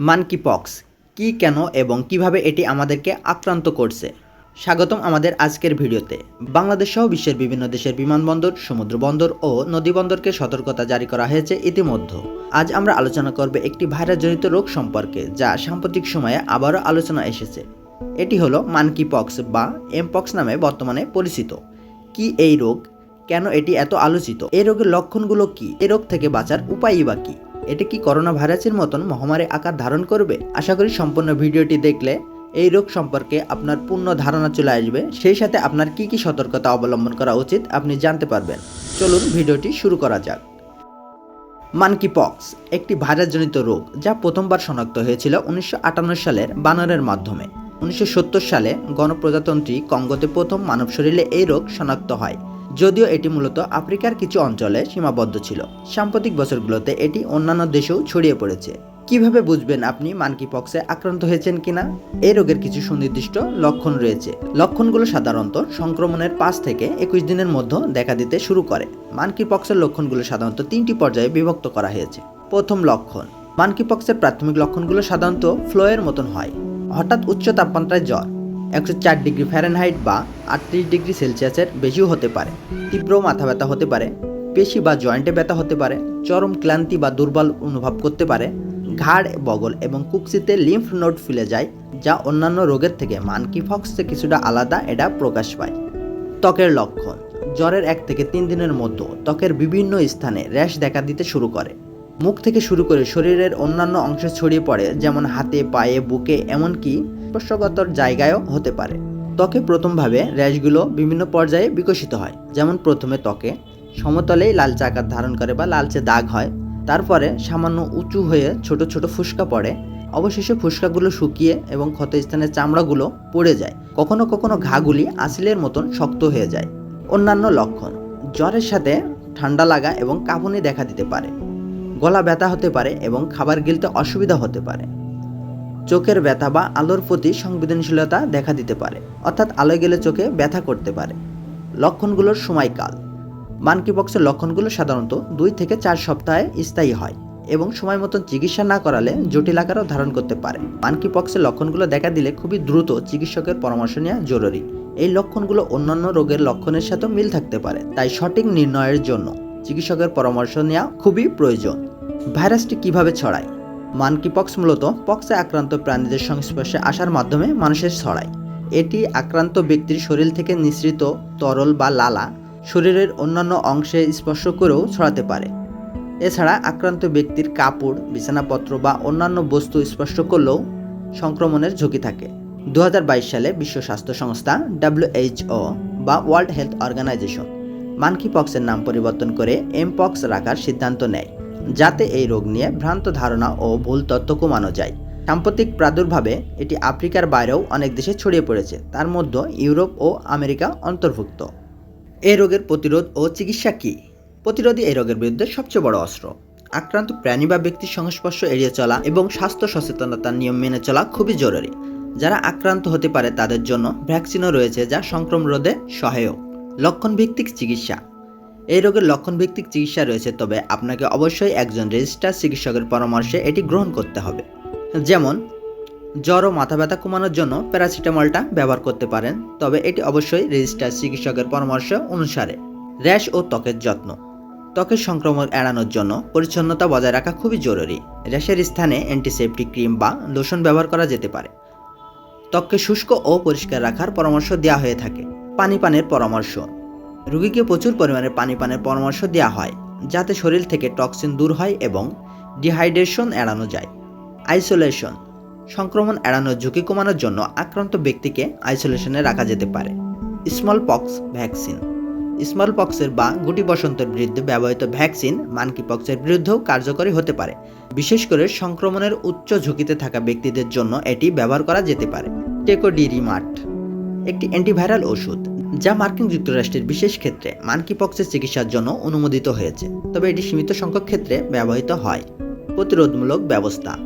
Monkey pox কি কেন এবং কীভাবে এটি আমাদেরকে আক্রান্ত করছে? স্বাগতম আমাদের আজকের ভিডিওতে। বাংলাদেশ সহ বিশ্বের বিভিন্ন দেশের বিমানবন্দর, সমুদ্র বন্দর ও নদীবন্দরকে সতর্কতা জারি করা হয়েছে ইতিমধ্যে। আজ আমরা আলোচনা করব একটি ভাইরাসজনিত রোগ সম্পর্কে, যা সাম্প্রতিক সময়ে আবারও আলোচনা এসেছে। এটি হলো মানকি পক্স বা এমপক্স নামে বর্তমানে পরিচিত। কি এই রোগ? কেন এটি এত আলোচিত? এই রোগের লক্ষণগুলো কি? এ রোগ থেকে বাঁচার উপায়ই বা কি? এটি কি করোনা ভাইরাসের মতন মহামারী আকার ধারণ করবে? আশা করি সম্পূর্ণ ভিডিওটি দেখলে এই রোগ সম্পর্কে আপনার পূর্ণ ধারণা চলে আসবে। সেই সাথে আপনার কি কি সতর্কতা অবলম্বন করা উচিত আপনি জানতে পারবেন। চলুন ভিডিওটি শুরু করা যাক। মানকি পক্স একটি ভাইরাসজনিত রোগ যা প্রথমবার শনাক্ত হয়েছিল উনিশশো আটান্ন সালের বানরের মাধ্যমে। উনিশশো সত্তর সালে গণপ্রজাতন্ত্রী কঙ্গোতে প্রথম মানব শরীরে এই রোগ শনাক্ত হয়। যদিও এটি মূলত আফ্রিকার কিছু অঞ্চলে সীমাবদ্ধ ছিল। সাম্প্রতিক বছরগুলোতে এটি অন্যান্য দেশেও ছড়িয়ে পড়েছে। কীভাবে বুঝবেন আপনি মানকি পক্সে আক্রান্ত হয়েছেন কিনা? এই রোগের কিছু সুনির্দিষ্ট লক্ষণ রয়েছে। লক্ষণগুলো সাধারণত সংক্রমণের পাঁচ থেকে একুশ দিনের মধ্যে দেখা দিতে শুরু করে। মানকি পক্সের লক্ষণগুলো সাধারণত তিনটি পর্যায়ে বিভক্ত করা হয়েছে। প্রথম লক্ষণ মানকি পক্সের প্রাথমিক লক্ষণগুলো সাধারণত ফ্লোয়ের মতন হয়। হঠাৎ উচ্চ তাপমাত্রায় জ্বর। একশো চার ডিগ্রি ফ্যারেনহাইট বা আটত্রিশ ডিগ্রি সেলসিয়াসের বেশিও হতে পারে। তীব্র মাথা ব্যথা হতে পারে, পেশি বা জয়েন্টে ব্যথা হতে পারে, চরম ক্লান্তি বা দুর্বল অনুভব করতে পারে, ঘাড় বগল এবং কুকসিতে লিম্ফ নোড ফিলে যায়, যা অন্যান্য রোগের থেকে মানকি ফক্সে কিছুটা আলাদা এটা প্রকাশ পায়। ত্বকের লক্ষণ, জ্বরের এক থেকে তিন দিনের মধ্যে ত্বকের বিভিন্ন স্থানে র্যাশ দেখা দিতে শুরু করে। মুখ থেকে শুরু করে শরীরের অন্যান্য অংশে ছড়িয়ে পড়ে, যেমন হাতে, পায়ে, বুকে, এমনকি স্পর্শগতর জায়গায়ও হতে পারে। ত্বকে প্রথমভাবে র্যাশগুলো বিভিন্ন পর্যায়ে বিকশিত হয়। যেমন প্রথমে ত্বকে সমতলেই লালচে আকার ধারণ করে বা লালচে দাগ হয়। তারপরে সামান্য উঁচু হয়ে ছোট ছোট ফুসকা পড়ে। অবশেষে ফুসকাগুলো শুকিয়ে এবং ক্ষতস্থানের চামড়াগুলো পড়ে যায়। কখনো কখনো ঘাগুলি আসিলের মতন শক্ত হয়ে যায়। অন্যান্য লক্ষণ, জ্বরের সাথে ঠান্ডা লাগা এবং কাঁপুনি দেখা দিতে পারে। গলা ব্যথা হতে পারে এবং খাবার গিলতে অসুবিধা হতে পারে। চোখের ব্যথা বা আলোর প্রতি সংবেদনশীলতা দেখা দিতে পারে, অর্থাৎ আলো গেলে চোখে ব্যথা করতে পারে। লক্ষণগুলোর সময়কাল। মানকিপক্সের লক্ষণগুলো সাধারণত দুই থেকে চার সপ্তাহে স্থায়ী হয় এবং সময় মতন চিকিৎসা না করালে জটিল আকারও ধারণ করতে পারে। মানকিপক্সের লক্ষণগুলো দেখা দিলে খুবই দ্রুত চিকিৎসকের পরামর্শ নেওয়া জরুরি। এই লক্ষণগুলো অন্যান্য রোগের লক্ষণের সাথে মিল থাকতে পারে, তাই সঠিক নির্ণয়ের জন্য চিকিৎসকের পরামর্শ নেওয়া খুবই প্রয়োজন। ভাইরাসটি কীভাবে ছড়ায়? মানকিপক্স মূলত পক্সে আক্রান্ত প্রাণীদের সংস্পর্শে আসার মাধ্যমে মানুষের ছড়ায়। এটি আক্রান্ত ব্যক্তির শরীর থেকে নিঃসৃত তরল বা লালা শরীরের অন্যান্য অংশে স্পর্শ করেও ছড়াতে পারে। এছাড়া আক্রান্ত ব্যক্তির কাপড়, বিছানাপত্র বা অন্যান্য বস্তু স্পর্শ করলেও সংক্রমণের ঝুঁকি থাকে। দু হাজার বাইশ সালে বিশ্ব স্বাস্থ্য সংস্থা ডাব্লিউএইচও বা ওয়ার্ল্ড হেলথ অর্গানাইজেশন মানকি পক্সের নাম পরিবর্তন করে এমপক্স রাখার সিদ্ধান্ত নেয়। যাতে এই রোগ নিয়ে ভ্রান্ত ধারণা ও ভুল তথ্য কমানো যায়। সাম্প্রতিক প্রাদুর্ভাবে এটি আফ্রিকার বাইরেও অনেক দেশে ছড়িয়ে পড়েছে। তার মধ্যে ইউরোপ ও আমেরিকা অন্তর্ভুক্ত। এই রোগের প্রতিরোধ ও চিকিৎসা কী? প্রতিরোধী এই রোগের বিরুদ্ধে সবচেয়ে বড় অস্ত্র। আক্রান্ত প্রাণী বা ব্যক্তির সংস্পর্শ এড়িয়ে চলা এবং স্বাস্থ্য সচেতনতার নিয়ম মেনে চলা খুবই জরুরি। যারা আক্রান্ত হতে পারে তাদের জন্য ভ্যাকসিনও রয়েছে যা সংক্রমণ রোধে সহায়ক। লক্ষণ ভিত্তিক চিকিৎসা। এই রোগের লক্ষণ ভিত্তিক চিকিৎসা রয়েছে, তবে আপনাকে অবশ্যই একজন রেজিস্টার চিকিৎসকের পরামর্শে এটি গ্রহণ করতে হবে। যেমন, জ্বর ও মাথা ব্যথা কমানোর জন্য প্যারাসিটামলটা ব্যবহার করতে পারেন, তবে এটি অবশ্যই রেজিস্টার চিকিৎসকের পরামর্শ অনুসারে। র্যাশ ও ত্বকের যত্ন। ত্বকের সংক্রমণ এড়ানোর জন্য পরিচ্ছন্নতা বজায় রাখা খুবই জরুরি। র্যাশের স্থানে অ্যান্টিসেপটিক ক্রিম বা লোশন ব্যবহার করা যেতে পারে। ত্বককে শুষ্ক ও পরিষ্কার রাখার পরামর্শ দেওয়া হয়ে থাকে। পানি পানের পরামর্শ। রোগীকে প্রচুর পরিমাণে পানি পানের পরামর্শ দেওয়া হয়, যাতে শরীর থেকে টক্সিন দূর হয় এবং ডিহাইড্রেশন এড়ানো যায়। আইসোলেশন, সংক্রমণ এড়ানোর ঝুঁকি কমানোর জন্য আক্রান্ত ব্যক্তিকে আইসোলেশনে রাখা যেতে পারে। স্মল পক্স ভ্যাকসিন স্মল পক্সের বা গুটি বসন্তের বিরুদ্ধে ব্যবহৃত ভ্যাকসিন মানকি পক্সের বিরুদ্ধেও কার্যকরী হতে পারে। বিশেষ করে সংক্রমণের উচ্চ ঝুঁকিতে থাকা ব্যক্তিদের জন্য এটি ব্যবহার করা যেতে পারে। টেকোডিরিমাট একটি অ্যান্টিভাইরাল ওষুধ, যা মার্কিন যুক্তরাষ্ট্রের বিশেষ ক্ষেত্রে মানকি পক্সের চিকিৎসার জন্য অনুমোদিত হয়েছে। তবে এটি সীমিত সংখ্যক ক্ষেত্রে ব্যবহৃত হয়। প্রতিরোধমূলক ব্যবস্থা,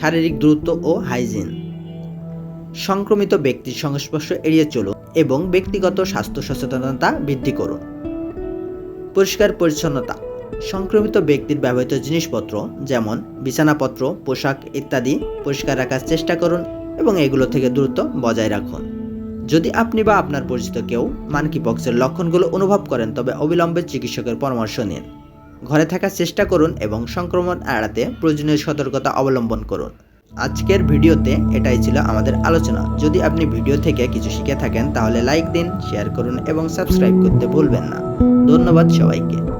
শারীরিক দূরত্ব ও হাইজিন সংক্রমিত ব্যক্তির সংস্পর্শ এড়িয়ে চলুন এবং ব্যক্তিগত স্বাস্থ্য সচেতনতা বৃদ্ধি করুন। পরিষ্কার পরিচ্ছন্নতা, সংক্রমিত ব্যক্তির ব্যবহৃত জিনিসপত্র যেমন বিছানাপত্র, পোশাক ইত্যাদি পরিষ্কার রাখার চেষ্টা করুন এবং এগুলো থেকে দূরত্ব বজায় রাখুন। যদি আপনি বা আপনার পরিচিত কেউ মানকি পক্সের লক্ষণগুলো অনুভব করেন, তবে অবিলম্বে চিকিৎসকের পরামর্শ নিন। ঘরে থাকার চেষ্টা করুন এবং সংক্রমণ এড়াতে প্রয়োজনীয় সতর্কতা অবলম্বন করুন। আজকের ভিডিওতে এটাই ছিল আমাদের আলোচনা। যদি আপনি ভিডিও থেকে কিছু শিখে থাকেন, তাহলে লাইক দিন, শেয়ার করুন এবং সাবস্ক্রাইব করতে ভুলবেন না। ধন্যবাদ সবাইকে।